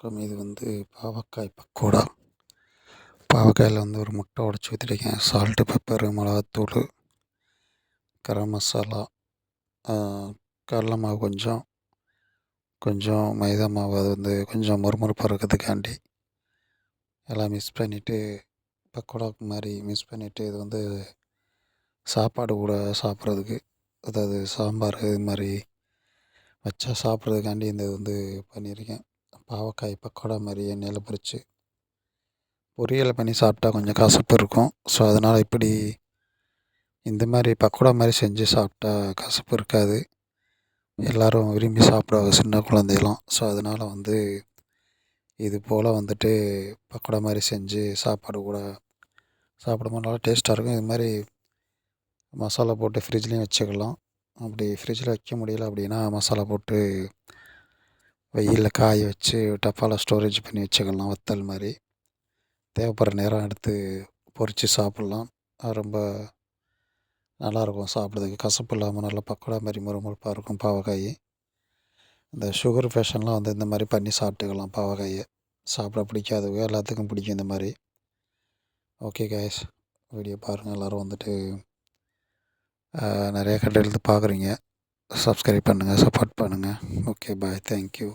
வணக்கம் இது வந்து பாவக்காய் பக்கோடா. பாவக்காயில் வந்து ஒரு முட்டை உடச்சி ஊற்றிருக்கேன் சால்ட்டு பெப்பரு மிளகாத்தூள் கரம் மசாலா கடல மாவு கொஞ்சம் கொஞ்சம் மைதா மாவு அது வந்து கொஞ்சம் மொறுமொறுப்பாக இருக்கிறதுக்காண்டி எல்லாம் மிக்ஸ் பண்ணிவிட்டு பக்கோடா மாதிரி மிக்ஸ் பண்ணிவிட்டு இது வந்து சாப்பாடு கூட சாப்பிட்றதுக்கு அதாவது சாம்பார் இது மாதிரி வச்சா சாப்பிட்றதுக்காண்டி இந்த இது வந்து பண்ணியிருக்கேன். பாவக்காய் பக்கோடா மாதிரி எண்ணெயில் பொரித்து பொரியல் பண்ணி சாப்பிட்டா கொஞ்சம் கசப்பு இருக்கும். ஸோ அதனால் இப்படி இந்த மாதிரி பக்கோடா மாதிரி செஞ்சு சாப்பிட்டா கசப்பு இருக்காது. எல்லோரும் விரும்பி சாப்பிடுவாங்க சின்ன குழந்தையெல்லாம். ஸோ அதனால் வந்து இது போல் வந்துட்டு பக்கோடா மாதிரி செஞ்சு சாப்பாடு கூட சாப்பிடும்போது நல்லா டேஸ்ட்டாக இருக்கும். இது மாதிரி மசாலா போட்டு ஃப்ரிட்ஜ்லேயும் வச்சுக்கலாம். அப்படி ஃப்ரிட்ஜில் வைக்க முடியல அப்படின்னா மசாலா போட்டு வெயிலில் காய வச்சு டப்பாவில் ஸ்டோரேஜ் பண்ணி வச்சுக்கலாம் வத்தல் மாதிரி. தேவைப்படுற நேரம் எடுத்து பொரித்து சாப்பிட்லாம். ரொம்ப நல்லாயிருக்கும் சாப்பிட்றதுக்கு. கசப்பு இல்லாமல் நல்லா பக்கோடா மாதிரி முறுமுறுப்பாக இருக்கும் பாவக்காய். இந்த சுகர் பேஷண்ட்லாம் வந்து இந்த மாதிரி பண்ணி சாப்பிட்டுக்கலாம் பாவக்காயை. சாப்பிட பிடிக்காதவங்க எல்லாத்துக்கும் பிடிக்கும் இந்த மாதிரி. ஓகே கேஸ் வீடியோ பாருங்கள் எல்லோரும் வந்துட்டு நிறைய கண்டெடுத்து பார்க்குறீங்க. சப்ஸ்கிரைப் பண்ணுங்கள் சப்போர்ட் பண்ணுங்கள் ஓகே பாய் தேங்க்யூ